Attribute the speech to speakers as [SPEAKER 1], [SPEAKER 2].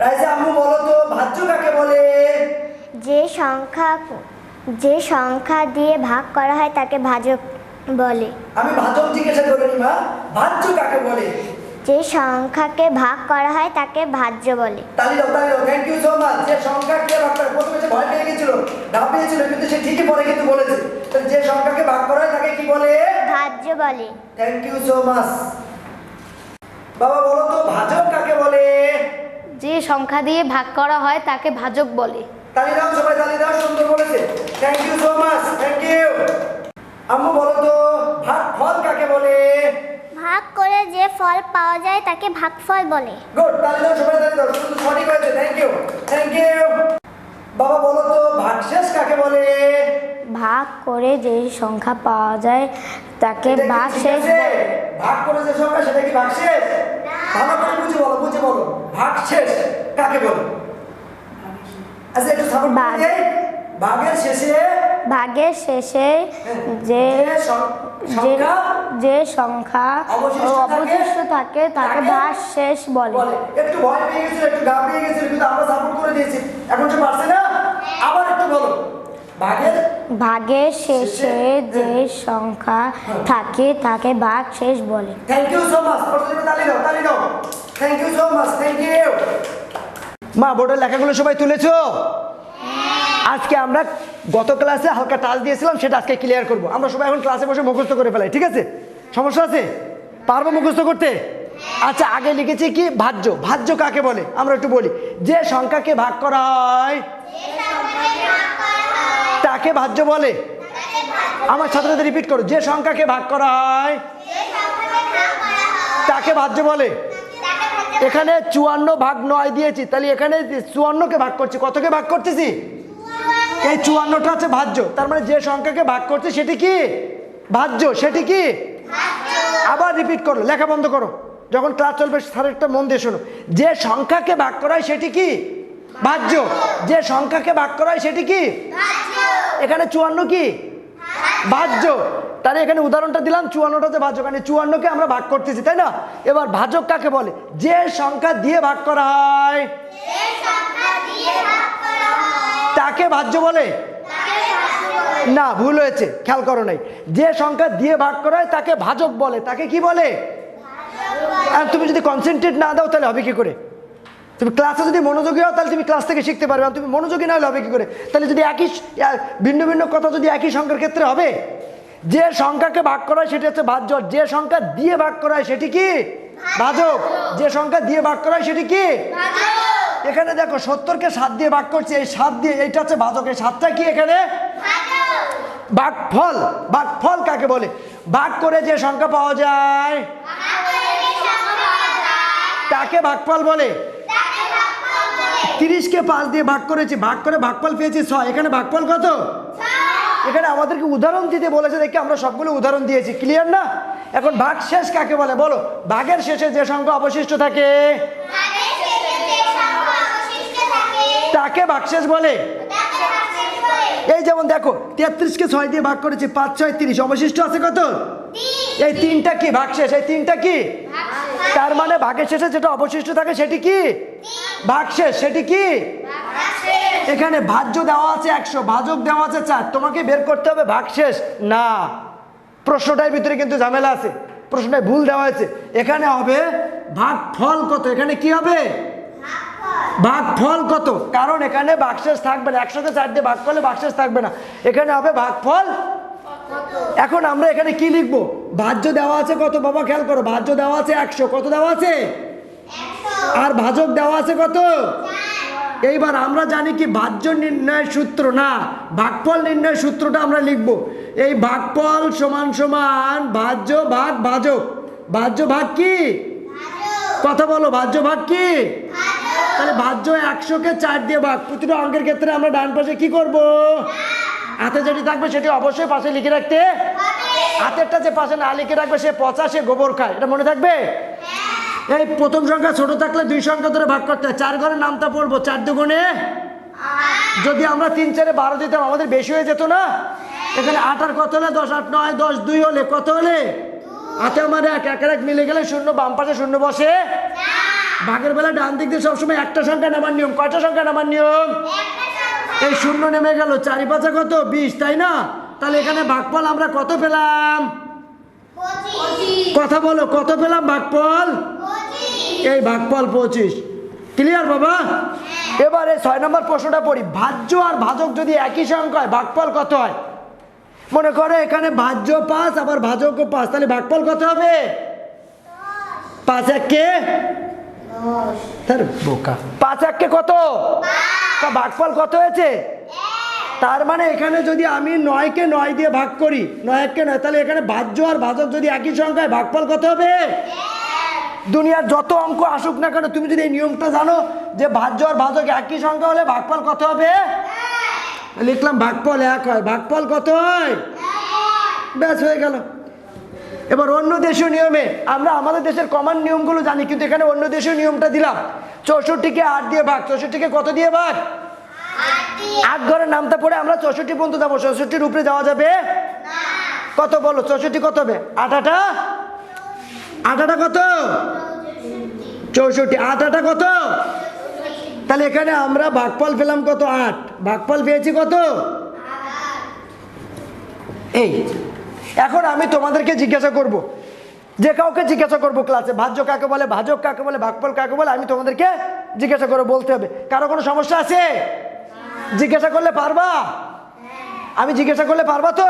[SPEAKER 1] রাইসা আম্মু বলো তো ভাজ্য কাকে বলে?
[SPEAKER 2] যে সংখ্যা যে সংখ্যা দিয়ে ভাগ করা হয় তাকে ভাজক বলে।
[SPEAKER 1] আমি ভাজক জিজ্ঞাসা করিনি মা। ভাজ্য কাকে বলে?
[SPEAKER 2] যে সংখ্যাকে ভাগ করা হয় তাকে ভাজ্য বলে।
[SPEAKER 1] তালি দাও তালি দাও। থ্যাংক ইউ সো মাচ যে সংখ্যা কে ভাগ করে প্রথমে সে ভয় পেয়ে গেছিল কিন্তু সে ঠিকই পরে কিন্তু বলেছে। তো যে সংখ্যাকে ভাগ করা হয় তাকে কি বলে?
[SPEAKER 2] ভাজ্য বলে।
[SPEAKER 1] থ্যাংক ইউ সো মাচ বাবা বলো তো ভাজক কাকে বলে?
[SPEAKER 3] যে সংখ্যা দিয়ে ভাগ করা হয় তাকে ভাজক বলে।
[SPEAKER 1] তালি দাও সবাই তালি দাও সুন্দর বলেছে। Thank you so much thank you আম্মু বলো তো ভাগ কাকে বলে?
[SPEAKER 2] ভাগ করে যে ফল পাওয়া যায় তাকে ভাগফল বলে।
[SPEAKER 1] গুড তালি দাও সবাই তালি দাও শুধু সঠিক হয়েছে থ্যাংক ইউ থ্যাংক ইউ বাবা বলো তো ভাগশেষ কাকে বলে?
[SPEAKER 4] ভাগ করে যে সংখ্যা পাওয়া যায় তাকে ভাগ
[SPEAKER 1] ঠিক
[SPEAKER 4] শেষ বলে।
[SPEAKER 1] ভাগ করে যে সংখ্যা সেটা কি ভাগশেষ ভালো করে বুঝে বলো বুঝে বলো। ভাগশেষ কাকে বলে? আচ্ছা একটু ভাগের শেষে
[SPEAKER 4] ভাগের শেষে যে
[SPEAKER 1] যে
[SPEAKER 4] যে
[SPEAKER 1] সংখ্যা অবশিষ্ট থাকে,
[SPEAKER 4] তাকে ভাগ শেষ বলে।
[SPEAKER 1] একটু ভয় পেয়ে গেছিল একটু ঘাবড়িয়ে গেছিল কিন্তু আমরা সাপোর্ট করে দিয়েছি। এখন সে পারছে না? আবার একটু বলো। ভাগের
[SPEAKER 4] ভাগের শেষে যে সংখ্যা থাকে তাকে ভাগ শেষ বলে।
[SPEAKER 1] থ্যাংক ইউ সো মাচ প্রথমে তালি দাও তালি দাও thank you so much thank you মা বোর্ডের লেখাগুলো সবাই তুলেছো? আজকে আমরা গত ক্লাসে হালকা টাচ দিয়েছিলাম সেটা আজকে ক্লিয়ার করব। আমরা সবাই এখন ক্লাসে বসে মুখস্থ করে ফেলাই ঠিক আছে? সমস্যা আছে? পারব মুখস্থ করতে? আচ্ছা আগে লিখেছি কি? ভাজ্য। ভাজ্য কাকে বলে? আমরা একটু বলি। যে সংখ্যাকে ভাগ করা হয় তাকে ভাজ্য বলে। আমার সাথে রিপিট করো। যে সংখ্যাকে ভাগ করা হয় তাকে ভাজ্য বলে। এখানে চুয়ান্ন ভাগ নয় দিয়েছি। তাহলে এখানে চুয়ান্নকে ভাগ করছি কতকে ভাগ করতেছি? এই চুয়ান্নটা হচ্ছে ভাজ্য। তার মানে যে সংখ্যাকে ভাগ করছে সেটি কি? ভাজ্য। সেটি কি? আবার রিপিট করো লেখা বন্ধ করো। যখন ক্লাস চলবে স্যারেরটা মন দিয়ে শোনো। যে সংখ্যাকে ভাগ করায় সেটি কি? ভাজ্য। যে সংখ্যাকে ভাগ করায় সেটি কি? এখানে চুয়ান্ন কি? ভাজ্য। তাহলে এখানে উদাহরণটা দিলাম, চুয়ান্নটা হচ্ছে ভাজ্য কারণ এই চুয়ান্নকে আমরা ভাগ করতেছি, তাই না? এবার ভাজক কাকে বলে? যে সংখ্যা দিয়ে ভাগ করা হয়। তাকে ভাজ্য বলে? না, ভুল হয়েছে, খেয়াল করো নাই। যে সংখ্যা দিয়ে ভাগ করা হয়, তাকে ভাজক বলে। তাকে কি বলে? আর তুমি যদি কনসেন্ট্রেট না দাও, তাহলে হবে কি করে? তুমি ক্লাসে যদি মনোযোগী হও, তাহলে তুমি ক্লাস থেকে শিখতে পারবে। আর তুমি মনোযোগী না হলে হবে কি করে? তাহলে যদি একই ভিন্ন ভিন্ন কথা যদি একই সংখ্যার ক্ষেত্রে হবে যে সংখ্যাকে ভাগ করা হয় সেটি হচ্ছে ভাজ্য যে সংখ্যা দিয়ে ভাগ করা হয় সেটি কি? ভাজক যে সংখ্যা দিয়ে ভাগ করা হয় সেটি কি? এখানে দেখো সত্তরকে সাত দিয়ে ভাগ করছে এই সাত দিয়ে এইটা হচ্ছে ভাজক এই সাতটা কি এখানে? ভাগফল ভাগফল কাকে বলে? ভাগ করে যে সংখ্যা পাওয়া যায়। তাকে ভাগফল বলে। তিরিশকে পাঁচ দিয়ে ভাগ করেছি ভাগ করে ভাগফল পেয়েছি ছয়। এখানে ভাগফল কত? এখানে আমাদেরকে উদাহরণ দিতে বলেছে, দেখে আমরা সবগুলো উদাহরণ দিয়েছি। ক্লিয়ার না? এখন ভাগ শেষ কাকে বলে? বলো, ভাগের শেষে যে সংখ্যা অবশিষ্ট থাকে? তাকে ভাগশেষ বলে। এই যেমন দেখো তেত্রিশকে ছয় দিয়ে ভাগ করেছি, পাঁচ, ছয়, তিরিশ। অবশিষ্ট আছে কত? এই তিনটা কি? ভাগশেষ এই তিনটা কি? তার মানে ভাগের শেষে যেটা অবশিষ্ট থাকে, সেটি কি? ভাগশেষ সেটি কি? এখানে ভাজ্য দেওয়া আছে একশো, ভাজক দেওয়া আছে চার। তোমাকে বের করতে হবে ভাগশেষ না, প্রশ্নটার ভিতরে কিন্তু ঝামেলা আছে। প্রশ্নটায় ভুল দেওয়া হয়েছে। এখানে হবে ভাগ ফল কত? এখানে কি হবে? ভাগ ফল কত? কারণ এখানে বাক্সেস থাকবে না। একশোকে চার দিয়ে ভাগ করলে বাক্সেস থাকবে না। এখানে হবে ভাগ ফল এখন আমরা এখানে কি লিখব? ভাজ্য দেওয়া আছে কত? বাবা, খেয়াল করো। ভাজ্য দেওয়া আছে একশো। কত দেওয়া আছে? আর ভাজক দেওয়া আছে কত? এইবার আমরা জানি কি ভাজ্য নির্ণয়ের সূত্র না ভাগফল নির্ণয়ের সূত্রটা আমরা লিখব। এই ভাগফল সমান সমান ভাজ্য ভাগ ভাজক ভাজ্য ভাগ কি? কথা বলো ভাজ্য ভাগ কি? তাহলে ভাজ্য একশোকে চার দিয়ে ভাগ। প্রতিটা অঙ্কের ক্ষেত্রে আমরা ডান পাশে কি করব? হাতে যেটি থাকবে সেটি অবশ্যই পাশে লিখে রাখতে। হাতেরটা যে পাশে না লিখে রাখবে সে পচা সে গোবর খায়। এটা মনে থাকবে? এই প্রথম সংখ্যা ছোট থাকলে দুই সংখ্যা ধরে ভাগ করতে হয়। চার ঘরের নামটা পড়ব চার দুগুণে। যদি আমরা তিন চারে বারো দিতাম আমাদের বেশি হয়ে যেত না? এখানে আট আর কত হলে? দশ আট নয় দশ দুই হলে কত হলে? হাতে আমার এক এক এক মিলে গেলে শূন্য বাম পাশে শূন্য বসে। ভাগের বেলা ডান দিক দিয়ে সবসময় একটা সংখ্যা নামার নিয়ম। কয়টা সংখ্যা নামার নিয়ম? এই শূন্য নেমে গেল। চারি পাঁচা কত? বিশ তাই না? তাহলে এখানে ভাগফল আমরা কত পেলাম? কথা বলো কত পেলাম ভাগফল? এই ভাগফল পঁচিশ। ক্লিয়ার বাবা? এবারে ছয় নম্বর প্রশ্নটা পড়ি। ভাজ্য আর ভাজক যদি একই সংখ্যা হয় ভাগফল কত হয়? মনে করো এখানে ভাজ্য পাঁচ আবার ভাজকও পাঁচ। তাহলে ভাগফল কত হবে? পাঁচ এককে তার বোকা। পাঁচ এককে কত? তা ভাগফল কত হয়েছে? তার মানে এখানে যদি আমি নয়কে নয় দিয়ে ভাগ করি নয় এককে নয় তাহলে এখানে ভাজ্য আর ভাজক যদি একই সংখ্যায় ভাগফল কত হবে? দুনিয়ার যত অঙ্ক আসুক না কেন তুমি যদি এই নিয়মটা জানো যে ভাজ্য আর ভাজক একই সংখ্যা হলে ভাগফল কত হবে? লিখলাম ভাগফল এক হয়। ভাগফল কত হয়? ব্যাস হয়ে গেল। এবার অন্য দেশীয় নিয়মে আমরা আমাদের দেশের কমন নিয়মগুলো জানি কিন্তু এখানে অন্য দেশীয় নিয়মটা দিলাম। চৌষট্টিকে আট দিয়ে ভাগ। চৌষট্টিকে কত দিয়ে ভাগ? আট ঘরের নামটা পড়ে আমরা চৌষট্টি পর্যন্ত যাব। চৌষট্টির উপরে যাওয়া যাবে? কত বলো? চৌষট্টি কত হবে? আটাটা আটাটা কত? চৌষট্টি। আটাটা কত? তাহলে এখানে আমরা ভাগফল পেলাম কত? আট। ভাগফল পেয়েছি কত? এই। এখন আমি তোমাদেরকে জিজ্ঞাসা করব। যে কাউকে জিজ্ঞাসা করব ক্লাসে ভাজ্য কাকে বলে, ভাজক কাকে বলে, ভাগফল কাকে বলে, আমি তোমাদেরকে জিজ্ঞাসা করে বলতে হবে। কারও কোনো সমস্যা আছে? জিজ্ঞাসা করলে পারবা? আমি জিজ্ঞাসা করলে পারবা তো?